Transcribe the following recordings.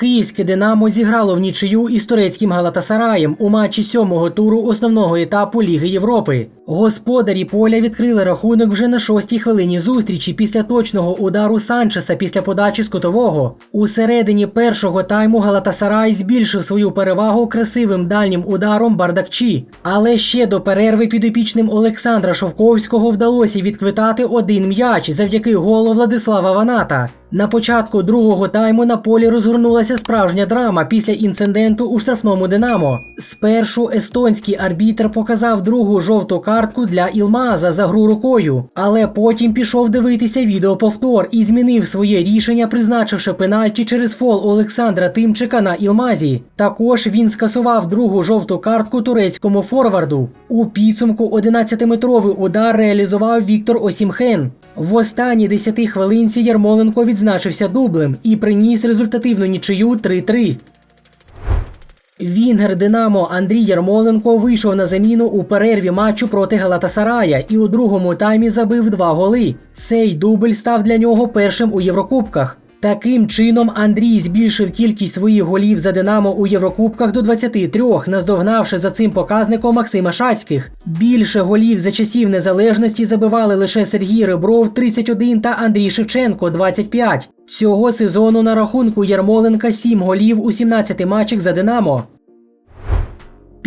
Київське Динамо зіграло в нічию із турецьким Галатасараєм у матчі сьомого туру основного етапу Ліги Європи. Господарі поля відкрили рахунок вже на шостій хвилині зустрічі після точного удару Санчеса після подачі з кутового. У середині першого тайму Галатасарай збільшив свою перевагу красивим дальнім ударом Бардакчі. Але ще до перерви підопічним Олександра Шовковського вдалося відквитати один м'яч завдяки голу Владислава Ваната. На початку другого тайму на полі розгорнулася справжня драма після інциденту у штрафному Динамо. Спершу естонський арбітр показав другу жовту картку для Ілмаза за гру рукою, але потім пішов дивитися відеоповтор і змінив своє рішення, призначивши пенальті через фол Олександра Тимчика на Ілмазі. Також він скасував другу жовту картку турецькому форварду. У підсумку 11-метровий удар реалізував Віктор Осімхен. В останній 10 хвилинці Ярмоленко відзначився дублем і приніс результативну нічию 3-3. Вінгер Динамо Андрій Ярмоленко вийшов на заміну у перерві матчу проти Галатасарая і у другому таймі забив два голи. Цей дубль став для нього першим у Єврокубках. Таким чином Андрій збільшив кількість своїх голів за Динамо у Єврокубках до 23, наздогнавши за цим показником Максима Шацьких. Більше голів за часів незалежності забивали лише Сергій Ребров 31 та Андрій Шевченко 25. Цього сезону на рахунку Ярмоленка 7 голів у 17 матчах за Динамо.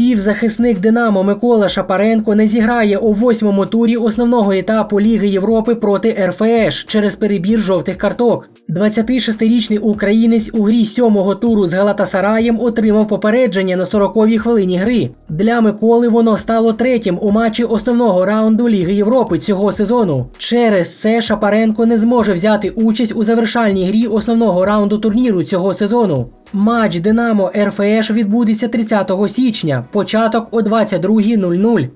Півзахисник Динамо Микола Шапаренко не зіграє у восьмому турі основного етапу Ліги Європи проти РФШ через перебір жовтих карток. 26-річний українець у грі сьомого туру з Галатасараєм отримав попередження на 40-й хвилині гри. Для Миколи воно стало третім у матчі основного раунду Ліги Європи цього сезону. Через це Шапаренко не зможе взяти участь у завершальній грі основного раунду турніру цього сезону. Матч Динамо РФШ відбудеться 30 січня, початок о 22.00.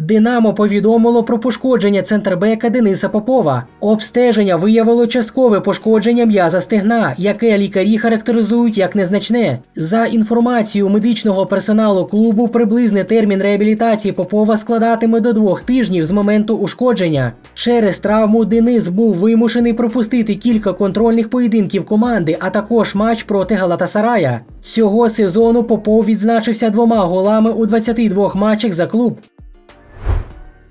Динамо повідомило про пошкодження центрбека Дениса Попова. Обстеження виявило часткове пошкодження м'яза стегна, яке лікарі характеризують як незначне. За інформацією медичного персоналу клубу, приблизний термін реабілітації Попова складатиме до двох тижнів з моменту ушкодження. Через травму Денис був вимушений пропустити кілька контрольних поєдинків команди, а також матч проти Галатасарая. Цього сезону Попов відзначився двома голами у 22 матчах за клуб.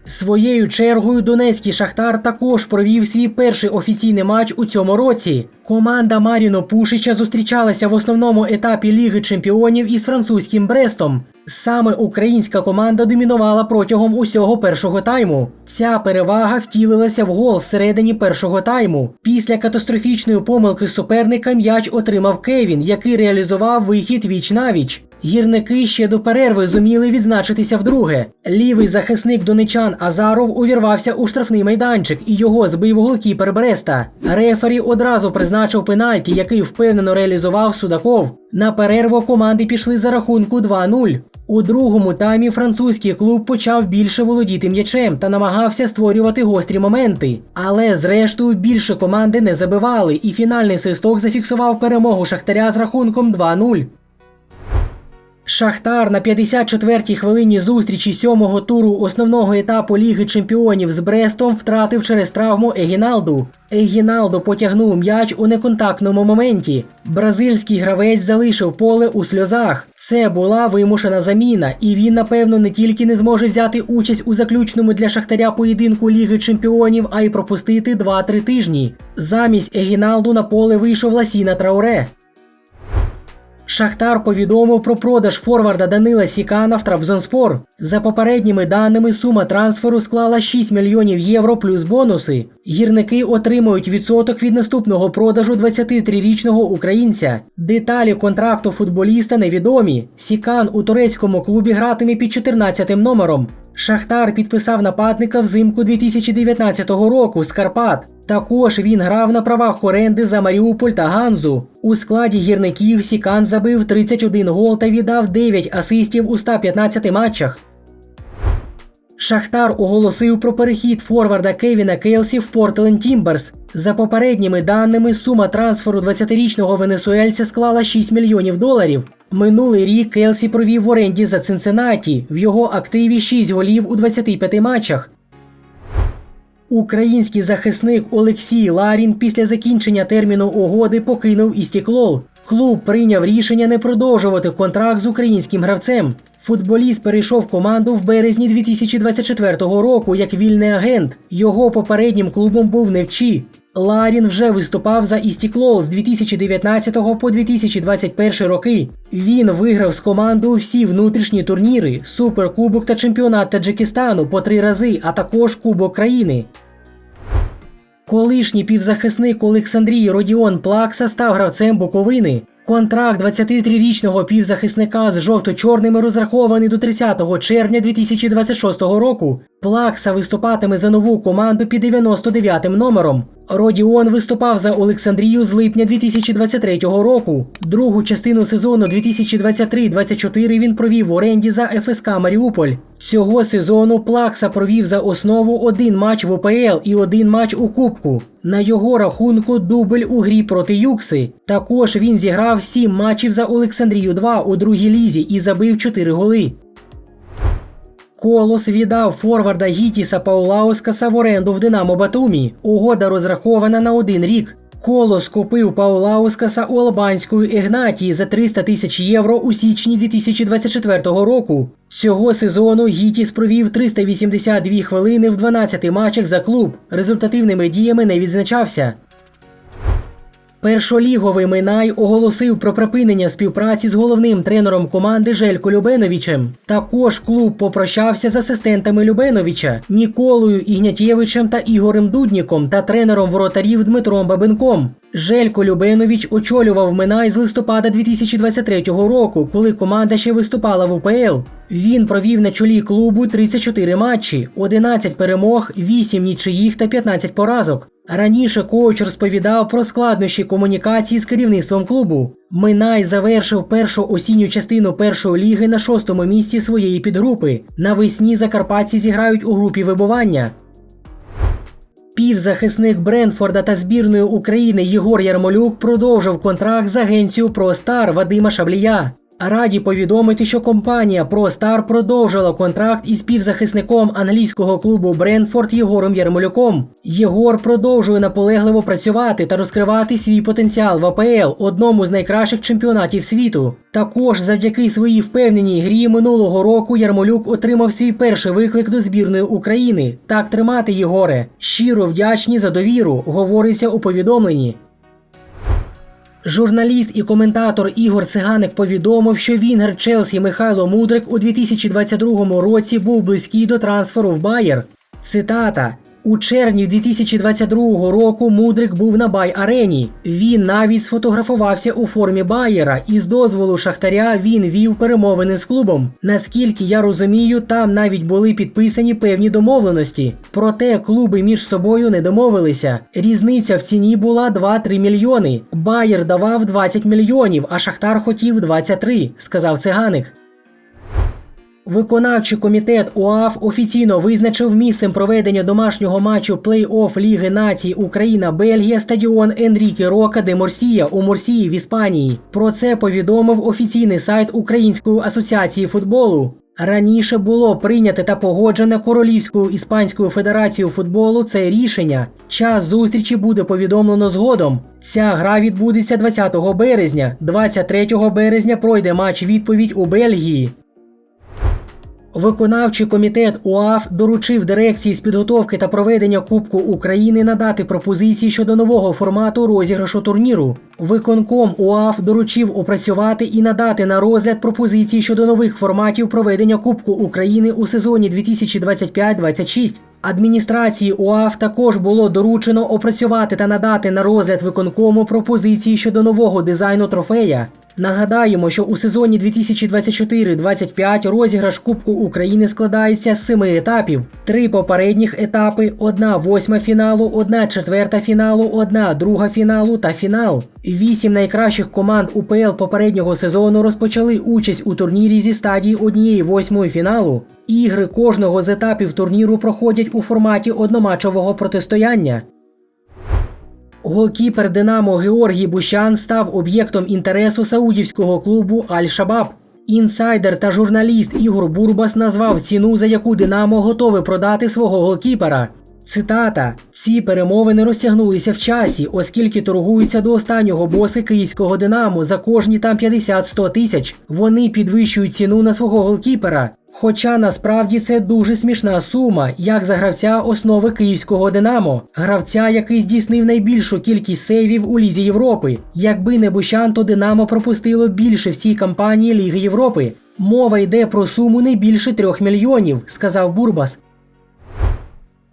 Своєю чергою Донецький Шахтар також провів свій перший офіційний матч у цьому році. Команда Маріно Пушича зустрічалася в основному етапі Ліги Чемпіонів із французьким Брестом. Саме українська команда домінувала протягом усього першого тайму. Ця перевага втілилася в гол всередині першого тайму. Після катастрофічної помилки суперника м'яч отримав Кевін, який реалізував вихід віч на віч. Гірники ще до перерви зуміли відзначитися вдруге. Лівий захисник донечан Азаров увірвався у штрафний майданчик і його збив голкіпер Бреста. Рефері одразу призначив пенальті, який впевнено реалізував Судаков. На перерву команди пішли за рахунку 2-0. У другому таймі французький клуб почав більше володіти м'ячем та намагався створювати гострі моменти. Але зрештою більше команди не забивали, і фінальний свисток зафіксував перемогу Шахтаря з рахунком 2-0. Шахтар на 54-й хвилині зустрічі сьомого туру основного етапу Ліги Чемпіонів з Брестом втратив через травму Егіналду. Егіналдо потягнув м'яч у неконтактному моменті. Бразильський гравець залишив поле у сльозах. Це була вимушена заміна, і він, напевно, не тільки не зможе взяти участь у заключному для Шахтаря поєдинку Ліги Чемпіонів, а й пропустити 2-3 тижні. Замість Егіналду на поле вийшов Ласіна Трауре. Шахтар повідомив про продаж форварда Данила Сікана в Трабзонспор. За попередніми даними, сума трансферу склала 6 мільйонів євро плюс бонуси. Гірники отримують відсоток від наступного продажу 23-річного українця. Деталі контракту футболіста невідомі. Сікан у турецькому клубі гратиме під 14 номером. Шахтар підписав нападника взимку 2019 року з Карпат. Також він грав на правах оренди за Маріуполь та Ганзу. У складі гірників Сікан забив 31 гол та віддав 9 асистів у 115 матчах. Шахтар оголосив про перехід форварда Кевіна Келсі в Портленд Тімберс. За попередніми даними, сума трансферу 20-річного венесуельця склала 6 мільйонів доларів. Минулий рік Келсі провів в оренді за Цинциннаті. В його активі 6 голів у 25 матчах. Український захисник Олексій Ларін після закінчення терміну угоди покинув Істіклол. Клуб прийняв рішення не продовжувати контракт з українським гравцем. Футболіст перейшов команду в березні 2024 року як вільний агент. Його попереднім клубом був Невчі. Ларін вже виступав за Істіклол з 2019 по 2021 роки. Він виграв з командою всі внутрішні турніри, суперкубок та чемпіонат Таджикистану по три рази, а також Кубок країни. Колишній півзахисник Олександрії Родіон Плакса став гравцем Буковини. Контракт 23-річного півзахисника з жовто-чорними розрахований до 30 червня 2026 року. Плакса виступатиме за нову команду під 99-м номером. Родіон виступав за Олександрію з липня 2023 року. Другу частину сезону 2023-24 він провів в оренді за ФСК Маріуполь. Цього сезону Плакса провів за основу один матч в ОПЛ і один матч у Кубку. На його рахунку дубль у грі проти Юкси. Також він зіграв 7 матчів за Олександрію 2 у другій лізі і забив 4 голи. Колос віддав форварда Гітіса Паулаускаса в оренду в Динамо Батумі. Угода розрахована на один рік. Колос купив Паулаускаса у Албанської Ігнатії за 300 тисяч євро у січні 2024 року. Цього сезону Гітіс провів 382 хвилини в 12 матчах за клуб. Результативними діями не відзначався. Першоліговий Минай оголосив про припинення співпраці з головним тренером команди Желько Любеновичем. Також клуб попрощався з асистентами Любеновича Ніколою Ігнятєвичем та Ігорем Дудніком та тренером воротарів Дмитром Бабенком. Желько Любенович очолював Минай з листопада 2023 року, коли команда ще виступала в УПЛ. Він провів на чолі клубу 34 матчі, 11 перемог, 8 нічиїх та 15 поразок. Раніше коуч розповідав про складнощі комунікації з керівництвом клубу. Минай завершив першу осінню частину першої ліги на шостому місці своєї підгрупи. Навесні закарпатці зіграють у групі вибування. Півзахисник Бренфорда та збірної України Єгор Ярмолюк продовжив контракт з агенцією ProStar Вадима Шаблія. Раді повідомити, що компанія ProStar продовжила контракт із півзахисником англійського клубу Бренфорд Єгором Ярмолюком. Єгор продовжує наполегливо працювати та розкривати свій потенціал в АПЛ, одному з найкращих чемпіонатів світу. Також завдяки своїй впевненій грі минулого року Ярмолюк отримав свій перший виклик до збірної України. Так тримати Єгоре. Щиро вдячні за довіру, говориться у повідомленні. Журналіст і коментатор Ігор Циганик повідомив, що Вінгер Челсі Михайло Мудрик у 2022 році був близький до трансферу в Байер. Цитата. У червні 2022 року Мудрик був на Бай-арені. Він навіть сфотографувався у формі Байера, і з дозволу Шахтаря він вів перемовини з клубом. Наскільки я розумію, там навіть були підписані певні домовленості. Проте клуби між собою не домовилися. Різниця в ціні була 2-3 мільйони. Байер давав 20 мільйонів, а Шахтар хотів 23, сказав циганик. Виконавчий комітет УАФ офіційно визначив місцем проведення домашнього матчу плей-офф Ліги націй Україна-Бельгія стадіон Енріке Рока де Морсія у Морсії в Іспанії. Про це повідомив офіційний сайт Української асоціації футболу. Раніше було прийняте та погоджене Королівською іспанською федерацією футболу це рішення. Час зустрічі буде повідомлено згодом. Ця гра відбудеться 20 березня. 23 березня пройде матч відповідь у Бельгії. Виконавчий комітет УАФ доручив дирекції з підготовки та проведення Кубку України надати пропозиції щодо нового формату розіграшу турніру. Виконком УАФ доручив опрацювати і надати на розгляд пропозиції щодо нових форматів проведення Кубку України у сезоні 2025-26. Адміністрації УАФ також було доручено опрацювати та надати на розгляд виконкому пропозиції щодо нового дизайну трофея. Нагадаємо, що у сезоні 2024-25 розіграш Кубку України складається з семи етапів: три попередніх етапи, одна восьма фіналу, одна четверта фіналу, одна друга фіналу та фінал. Вісім найкращих команд УПЛ попереднього сезону розпочали участь у турнірі зі стадії однієї восьмої фіналу. Ігри кожного з етапів турніру проходять у форматі одномачового протистояння. Голкіпер Динамо Георгій Бущан став об'єктом інтересу саудівського клубу Аль-Шабаб. Інсайдер та журналіст Ігор Бурбас назвав ціну, за яку Динамо готове продати свого голкіпера. Цитата: ці перемовини розтягнулися в часі, оскільки торгуються до останнього боси київського Динамо за кожні там 50-100 тисяч. Вони підвищують ціну на свого голкіпера. Хоча насправді це дуже смішна сума, як за гравця основи київського Динамо, гравця, який здійснив найбільшу кількість сейвів у Лізі Європи. Якби не Бущан, то Динамо пропустило більше в цій кампанії Ліги Європи. Мова йде про суму не більше трьох мільйонів, сказав Бурбас.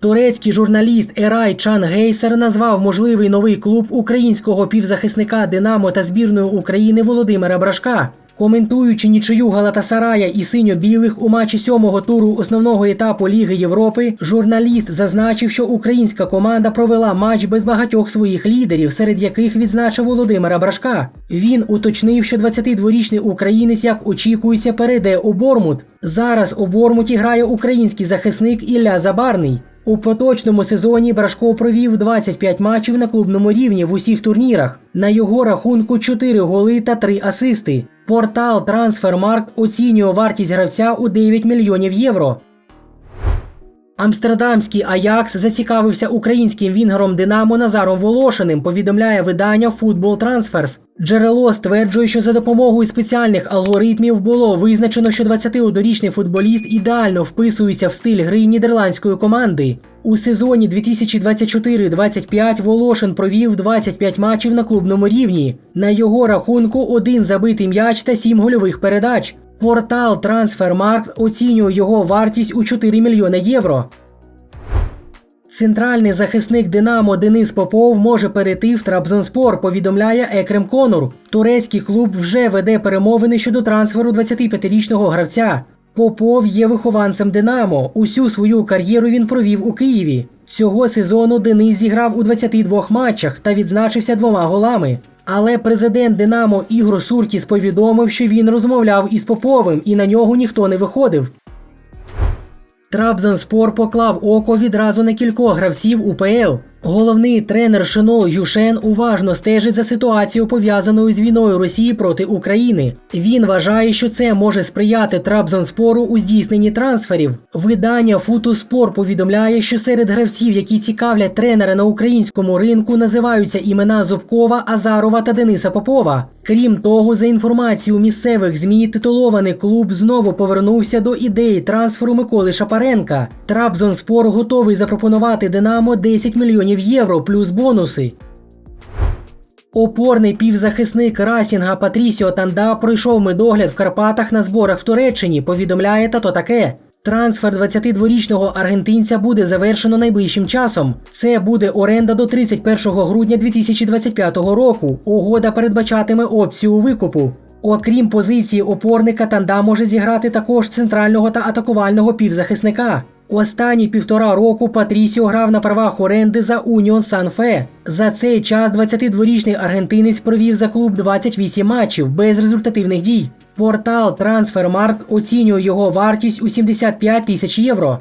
Турецький журналіст Ерай Чан Гейсер назвав можливий новий клуб українського півзахисника Динамо та збірної України Володимира Брашка. Коментуючи нічию Галатасарая і синьо-білих у матчі сьомого туру основного етапу Ліги Європи, журналіст зазначив, що українська команда провела матч без багатьох своїх лідерів, серед яких відзначив Володимира Брашка. Він уточнив, що 22-річний українець, як очікується, перейде у Бормут. Зараз у Бормуті грає український захисник Ілля Забарний. У поточному сезоні Брашко провів 25 матчів на клубному рівні в усіх турнірах. На його рахунку 4 голи та 3 асисти. Портал Трансфермарк оцінює вартість гравця у 9 мільйонів євро. Амстердамський Аякс зацікавився українським вінгером Динамо Назаром Волошиним, повідомляє видання Football Transfers. Джерело стверджує, що за допомогою спеціальних алгоритмів було визначено, що 21-річний футболіст ідеально вписується в стиль гри нідерландської команди. У сезоні 2024-25 Волошин провів 25 матчів на клубному рівні. На його рахунку один забитий м'яч та 7 гольових передач. Портал Transfermarkt оцінює його вартість у 4 мільйони євро. Центральний захисник Динамо Денис Попов може перейти в Трабзонспор, повідомляє Екрем Конур. Турецький клуб вже веде перемовини щодо трансферу 25-річного гравця. Попов є вихованцем Динамо. Усю свою кар'єру він провів у Києві. Цього сезону Денис зіграв у 22 матчах та відзначився двома голами. Але президент Динамо Ігор Суркіс повідомив, що він розмовляв із Поповим і на нього ніхто не виходив. Трабзонспор поклав око відразу на кількох гравців УПЛ. Головний тренер Шинол Юшен уважно стежить за ситуацією, пов'язаною з війною Росії проти України. Він вважає, що це може сприяти Трабзонспору у здійсненні трансферів. Видання Футуспор повідомляє, що серед гравців, які цікавлять тренера на українському ринку, називаються імена Зубкова, Азарова та Дениса Попова. Крім того, за інформацією місцевих змі, титулований клуб знову повернувся до ідеї трансферу Миколи Шапаренка. Трабзонспор готовий запропонувати Динамо 10 мільйонів євро плюс бонуси. Опорний півзахисник Расінга Патрісіо Танда пройшов медогляд в Карпатах на зборах в Туреччині. Повідомляє тато таке. Трансфер 22-річного аргентинця буде завершено найближчим часом. Це буде оренда до 31 грудня 2025 року. Угода передбачатиме опцію викупу. Окрім позиції опорника, Танда може зіграти також центрального та атакувального півзахисника. Останні півтора року Патрісіо грав на правах оренди за Уніон Сан-Фе. За цей час 22-річний аргентинець провів за клуб 28 матчів без результативних дій. Портал Transfermarkt оцінює його вартість у 75 тисяч євро.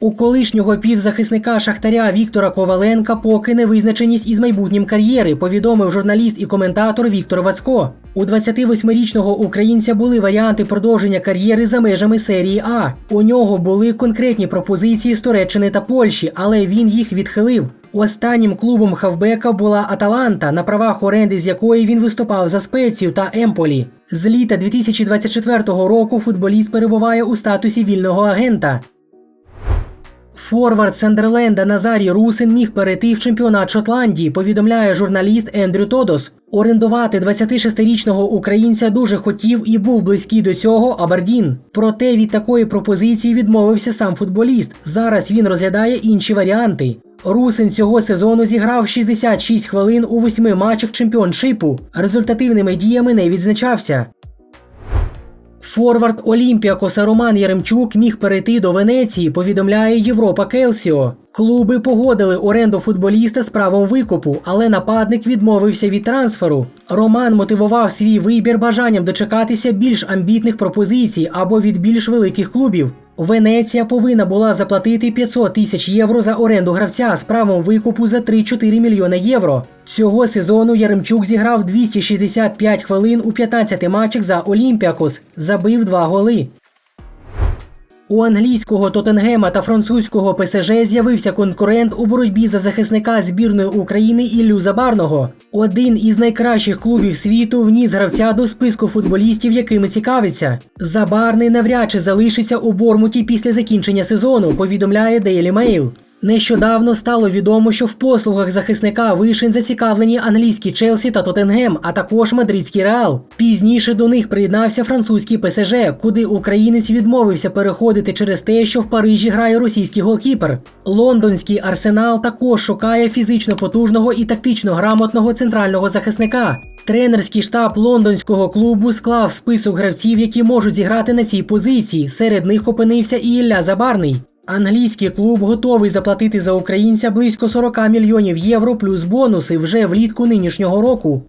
У колишнього півзахисника Шахтаря Віктора Коваленка поки не визначеність із майбутнім кар'єри, повідомив журналіст і коментатор Віктор Вацько. У 28-річного українця були варіанти продовження кар'єри за межами серії А. У нього були конкретні пропозиції з Туреччини та Польщі, але він їх відхилив. Останнім клубом хавбека була Аталанта, на правах оренди з якої він виступав за Спецію та Емполі. З літа 2024 року футболіст перебуває у статусі вільного агента. Форвард Сандерленда Назарій Русин міг перейти в чемпіонат Шотландії, повідомляє журналіст Ендрю Тодос. Орендувати 26-річного українця дуже хотів і був близький до цього Абердін. Проте від такої пропозиції відмовився сам футболіст. Зараз він розглядає інші варіанти. Русин цього сезону зіграв 66 хвилин у восьми матчах чемпіоншипу. Результативними діями не відзначався. Форвард Олімпіакоса Роман Яремчук міг перейти до Венеції, повідомляє Європа Келсіо. Клуби погодили оренду футболіста з правом викупу, але нападник відмовився від трансферу. Роман мотивував свій вибір бажанням дочекатися більш амбітних пропозицій або від більш великих клубів. Венеція повинна була заплатити 500 тисяч євро за оренду гравця з правом викупу за 3-4 мільйони євро. Цього сезону Яремчук зіграв 265 хвилин у 15 матчах за Олімпіакос, забив два голи. У англійського Тоттенгема та французького ПСЖ з'явився конкурент у боротьбі за захисника збірної України Іллю Забарного. Один із найкращих клубів світу вніс гравця до списку футболістів, якими цікавиться. Забарний навряд чи залишиться у Бормуті після закінчення сезону, повідомляє Daily Mail. Нещодавно стало відомо, що в послугах захисника вишень зацікавлені англійські Челсі та Тоттенгем, а також мадридський Реал. Пізніше до них приєднався французький ПСЖ, куди українець відмовився переходити через те, що в Парижі грає російський голкіпер. Лондонський арсенал також шукає фізично потужного і тактично грамотного центрального захисника. Тренерський штаб лондонського клубу склав список гравців, які можуть зіграти на цій позиції. Серед них опинився і Ілля Забарний. Англійський клуб готовий заплатити за українця близько 40 мільйонів євро плюс бонуси вже влітку нинішнього року.